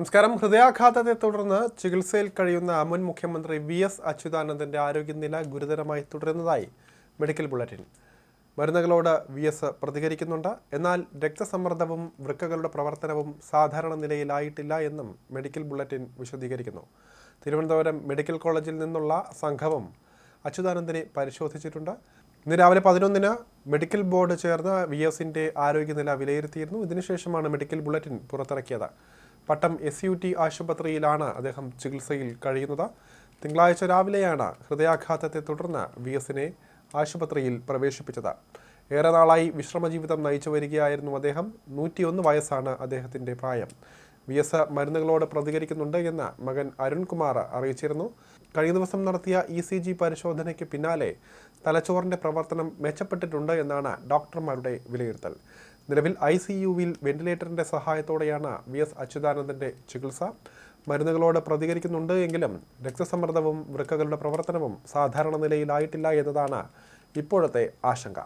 നമസ്കാരം. ഹൃദയാഘാതത്തെ തുടർന്ന് ചികിത്സയിൽ കഴിയുന്ന മുൻ മുഖ്യമന്ത്രി വി എസ് അച്യുതാനന്ദന്റെ ആരോഗ്യനില ഗുരുതരമായി തുടരുന്നതായി മെഡിക്കൽ ബുള്ളറ്റിൻ. മരുന്നുകളോട് വി എസ് പ്രതികരിക്കുന്നുണ്ട്. എന്നാൽ രക്തസമ്മർദ്ദവും വൃക്കകളുടെ പ്രവർത്തനവും സാധാരണ നിലയിലായിട്ടില്ല എന്നും മെഡിക്കൽ ബുള്ളറ്റിൻ വിശദീകരിക്കുന്നു. തിരുവനന്തപുരം മെഡിക്കൽ കോളേജിൽ നിന്നുള്ള സംഘവും അച്യുതാനന്ദനെ പരിശോധിച്ചിട്ടുണ്ട്. ഇന്ന് രാവിലെ പതിനൊന്നിന് മെഡിക്കൽ ബോർഡ് ചേർന്ന് വി എസിന്റെ ആരോഗ്യനില വിലയിരുത്തിയിരുന്നു. ഇതിനുശേഷമാണ് മെഡിക്കൽ ബുള്ളറ്റിൻ പുറത്തിറക്കിയത്. പട്ടം എസ് യു ടി ആശുപത്രിയിലാണ് അദ്ദേഹം ചികിത്സയിൽ കഴിയുന്നത്. തിങ്കളാഴ്ച രാവിലെയാണ് ഹൃദയാഘാതത്തെ തുടർന്ന് വി എസിനെ ആശുപത്രിയിൽ പ്രവേശിപ്പിച്ചത്. ഏറെ നാളായി വിശ്രമജീവിതം നയിച്ചു വരികയായിരുന്നു അദ്ദേഹം. നൂറ്റിയൊന്ന് വയസ്സാണ് അദ്ദേഹത്തിന്റെ പ്രായം. വി എസ് മരുന്നുകളോട് പ്രതികരിക്കുന്നുണ്ട് എന്ന് മകൻ അരുൺകുമാർ അറിയിച്ചിരുന്നു. കഴിഞ്ഞ ദിവസം നടത്തിയ ഇ സി ജി പരിശോധനയ്ക്ക് പിന്നാലെ തലച്ചോറിന്റെ പ്രവർത്തനം മെച്ചപ്പെട്ടിട്ടുണ്ട് എന്നാണ് ഡോക്ടർമാരുടെ വിലയിരുത്തൽ. നിലവിൽ ഐ സി യുവിൽ വെന്റിലേറ്ററിന്റെ സഹായത്തോടെയാണ് വി എസ് അച്യുതാനന്ദന്റെ ചികിത്സ. മരുന്നുകളോട് പ്രതികരിക്കുന്നുണ്ട് എങ്കിലും രക്തസമ്മർദ്ദവും വൃക്കകളുടെ പ്രവർത്തനവും സാധാരണ നിലയിലായിട്ടില്ല എന്നതാണ് ഇപ്പോഴത്തെ ആശങ്ക.